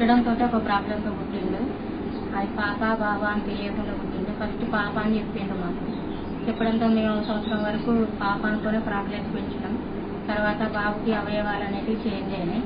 పుట్టడంతో ఒక ప్రాబ్లంతో పుట్టిండు. అది పాప బాబా అని తెలియకుండా పుట్టిండు. ఫస్ట్ పాప అని చెప్పిండు మాకు. చెప్పడంతో మేము సంవత్సరం వరకు పాప అనుకునే ప్రాబ్లమ్స్ పెంచినాం. తర్వాత బాబుకి అవయవాలు అనేవి చేంజ్ అయినాయి.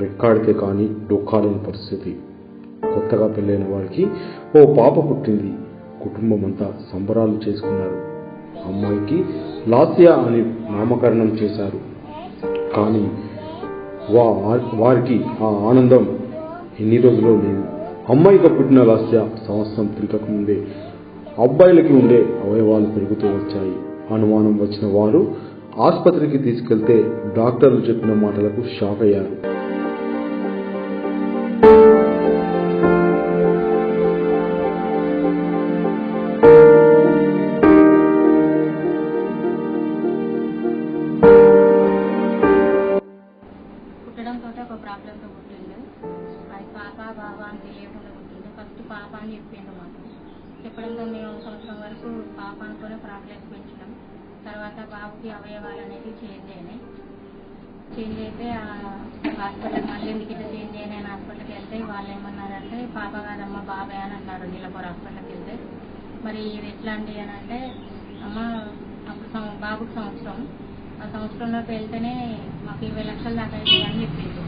రెక్కాడితే కానీ డొక్కాలేని పరిస్థితి. కొత్తగా పెళ్ళైన వారికి ఓ పాప పుట్టింది. కుటుంబం అంతా సంబరాలు చేసుకున్నారు. అమ్మాయికి లాస్యా అని నామకరణం చేశారు. కానీ వా వారికి ఆ ఆనందం ఎన్ని రోజుల్లో లేదు. అమ్మాయిగా పుట్టిన లాస్య సంవత్సరం తిరగకముందే అబ్బాయిలకి ఉండే అవయవాలు పెరుగుతూ వచ్చాయి. అనుమానం వచ్చిన వారు ఆసుపత్రికి తీసుకెళ్తే డాక్టర్లు చెప్పిన మాటలకు షాక్ అయ్యారు పుట్టడంతో ఒక పుట్టిండు. అది పాప బాబా అని తెలియకుండా పుట్టిండు. ఫస్ట్ పాప అని చెప్పిండు మాకు. చెప్పడంతో మేము సంవత్సరం వరకు పాప అనుకునే ప్రాబ్లమ్స్ పెంచినాం తర్వాత బాబుకి అవయవాలు అనేది చేంజ్ అయినాయి. చేంజ్ అయితే హాస్పిటల్ మళ్ళీ ఎందుకు ఇట్లా చేంజ్ అయినాయి అని హాస్పిటల్కి వెళ్తే వాళ్ళు ఏమన్నారంటే పాప కాదమ్మా బాబాయ్ అని అన్నారు నీలపూర్ హాస్పిటల్కి వెళ్తే. మరి ఇది ఎట్లాంటి అని అంటే అమ్మ అప్పుడు బాబుకి సంవత్సరం. ఆ సంవత్సరంలోకి వెళ్తేనే మాకు ఇరవై లక్షలు దాకా అవుతాయి అని చెప్పింది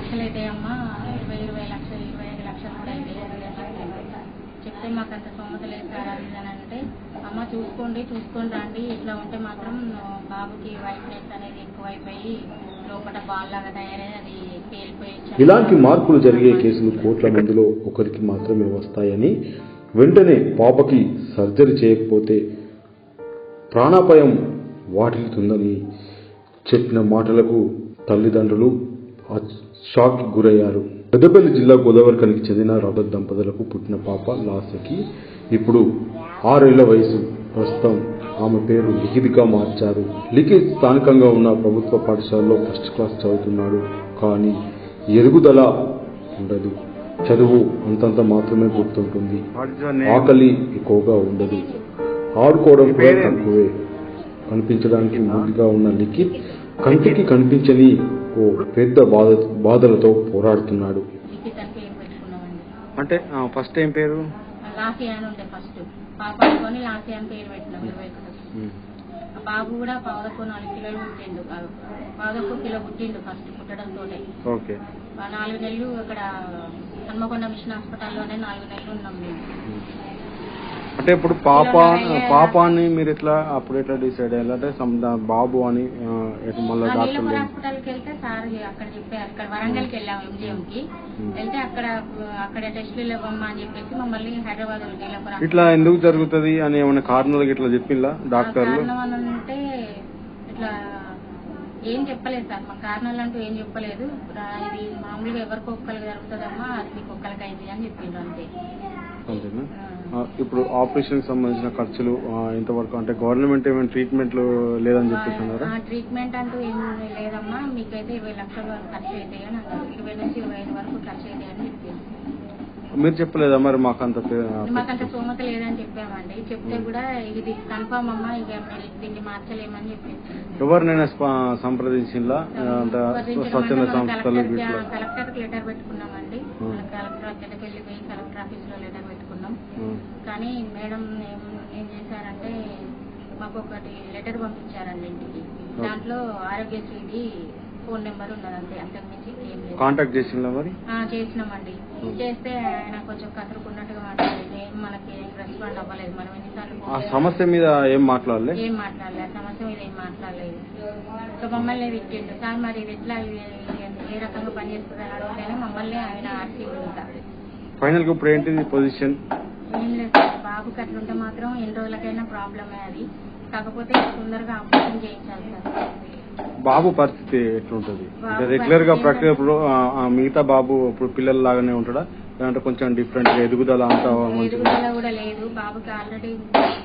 లక్షలు అవుతాయమ్మా ఇరవై ఇరవై లక్షలు ఇరవై ఐదు లక్షలు కూడా చెప్తే మాకు అంత సొమ్మత లేదు సార్ అది అని అంటే అమ్మ చూసుకోండి చూసుకొని రండి. ఇట్లా ఉంటే మాత్రం బాబుకి వైట్నెస్ అనేది ఎక్కువైపోయి లోపల బాల్ లాగా తయారై అది పేలిపోయి ఇలాంటి మార్పులు జరిగే కేసులు కోట్ల మందిలో ఒకరికి మాత్రమే వస్తాయని వెంటనే పాపకి సర్జరీ చేయకపోతే ప్రాణాపాయం వాటిల్తుందని చెప్పిన మాటలకు తల్లిదండ్రులు షాక్కి గురయ్యారు. పెద్దపల్లి జిల్లా గోదావరిఖనికి చెందిన రాబర్ట్ దంపతులకు పుట్టిన పాప లాస్కి ఇప్పుడు ఆరేళ్ళ వయసు. ప్రస్తుతం ఆమె పేరు లిఖిత్గా మార్చారు. లిఖిత్ స్థానికంగా ఉన్న ప్రభుత్వ పాఠశాలలో ఫస్ట్ క్లాస్ చదువుతున్నాడు. కానీ ఎదుగుదల ఉండదు. చదువు అంతంత మాత్రమే గుర్తుంటుంది. ఆకలి ఎక్కువగా ఉండదు. ఆడుకోవడం కూడా తక్కువే. కనిపించడానికి ముందుగా ఉన్న లిఖిత్ కంటికి కనిపించని ఓ పెద్ద బాధ బాధలతో పోరాడుతున్నాడు. అంటే ఫస్ట్ ఏం పేరు? బాబు కూడా పావుదకు నాలుగు కిలోలు పుట్టిండు పావుదకు కిలో పుట్టిండు ఫస్ట్ పుట్టడంతో ఓకే. నాలుగు నెలలు ఇక్కడ హన్మకొండ మిషన్ హాస్పిటల్లోనే నాలుగు నెలలు ఉన్నాం మేము. అంటే ఇప్పుడు పాప పాప అని మీరు ఎట్లా అప్పుడు ఎట్లా డిసైడ్ దా- బాబు అని మళ్ళీ డాక్టర్ హాస్పిటల్కి వెళ్తే సార్ అక్కడ చెప్పారు అక్కడ వరంగల్కి వెళ్ళాము ఎంజిఎం కి వెళ్తే అక్కడ అక్కడ టెస్టులు ఇవ్వమ్మా అని చెప్పేసి మమ్మల్ని హైదరాబాద్ ఇట్లా ఎందుకు జరుగుతుంది అని ఏమైనా కారణాలు ఇట్లా చెప్పిందా డాక్టర్లు? అంటే ఇట్లా ఏం చెప్పలేదు సార్. మా కారణాలు అంటూ ఏం చెప్పలేదు. ఇది మామూలుగా ఎవరికి ఒక్కరికి జరుగుతుందమ్మా అది మీకు ఒక్కరికి అయింది అని చెప్పిండ్రు అంతే. ఆ, ఇప్పుడు ఆపరేషన్ సంబంధించిన ఖర్చులు ఇంతవరకు అంటే గవర్నమెంట్ ఏమైనా ట్రీట్మెంట్లు లేదని చెప్పేసి అన్నారా? ట్రీట్మెంట్ అంటూ ఏం లేదమ్మా. మీకైతే ఇరవై లక్షల వరకు ఖర్చు అవుతాయి అన్నారు. ఇరవై నుంచి ఇరవై ఐదు వరకు ఖర్చు అవుతాయి అని చెప్పింది. మీరు చెప్పలేదా మరి మాకు అంత మాకంత స్తోమత లేదని చెప్పామండి. చెప్తే కూడా ఇది కన్ఫామ్ అమ్మా ఇక దీన్ని మార్చలేమని చెప్పింది ఎవరినైనా స్ప- సంప్రదించిందా? స్వచ్ఛంద సంస్థలు కలెక్టర్ లెటర్ పెట్టుకున్నామండి. కలెక్టర్ అక్కడికి వెళ్ళిపోయి కలెక్టర్ ఆఫీస్లో లెటర్ పెట్టుకున్నాం. కానీ మేడం ఏం ఏం చేశారంటే మాకు ఒకటి లెటర్ పంపించారండి ఇంటికి. దాంట్లో ఆరోగ్యశ్రీది ఫోన్ నెంబర్ ఉన్నది అంతే అంతకుమించి ఏం లేదు. కాంటాక్ట్ చేసిందా మరి? ఆ, చేసినామండి. చేస్తే ఆయన కొంచెం కసురుకున్నట్టుగా మాట్లాడలేదు ఏం మనకి రెస్పాండ్ అవ్వలేదు. మనం ఎన్నిసార్లు ఆ ఫోన్ చేసినా సమస్య మీద ఏం మాట్లాడలే? ఏం మాట్లాడలేదు ఆ సమస్య మీద ఏం మాట్లాడలేదు. సో మమ్మల్ని తిట్టిండు సార్ మరి ఇది ఎట్లా ఇది? ఏ రకంగా పనిచేస్తుంది అని అడిగితేనే మమ్మల్ని ఆయన ఆర్సీ ఇంకా ఫైనల్గా ఇప్పుడు ఏంటిది పొజిషన్? ఏం లేదు సార్ బాబుకి అట్లుంటే మాత్రం ఎన్ని రోజులకైనా ప్రాబ్లమే అది. కాకపోతే తొందరగా ఆపరేషన్ చేయించాలి సార్. బాబు పరిస్థితి ఎట్లుంటది? రెగ్యులర్గా ఆ మిగతా బాబు ఇప్పుడు పిల్లల లాగానే ఉంటాడా? లేదంటే కొంచెం డిఫరెంట్గా ఎదుగుదల అంతా ఎదుగుదల కూడా లేదు. బాబుకి ఆల్రెడీ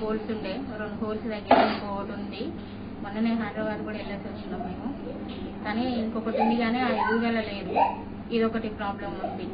హోల్స్ ఉండే. రెండు హోల్స్ దగ్గర ఉంది. మొన్ననే హైదరాబాద్ కూడా వెళ్ళేసి వచ్చినాం మేము. కానీ ఇంకొకటి ఉంది కానీ ఆ ఎదుగుదల లేదు. ఇదొకటి ప్రాబ్లం ఉంది.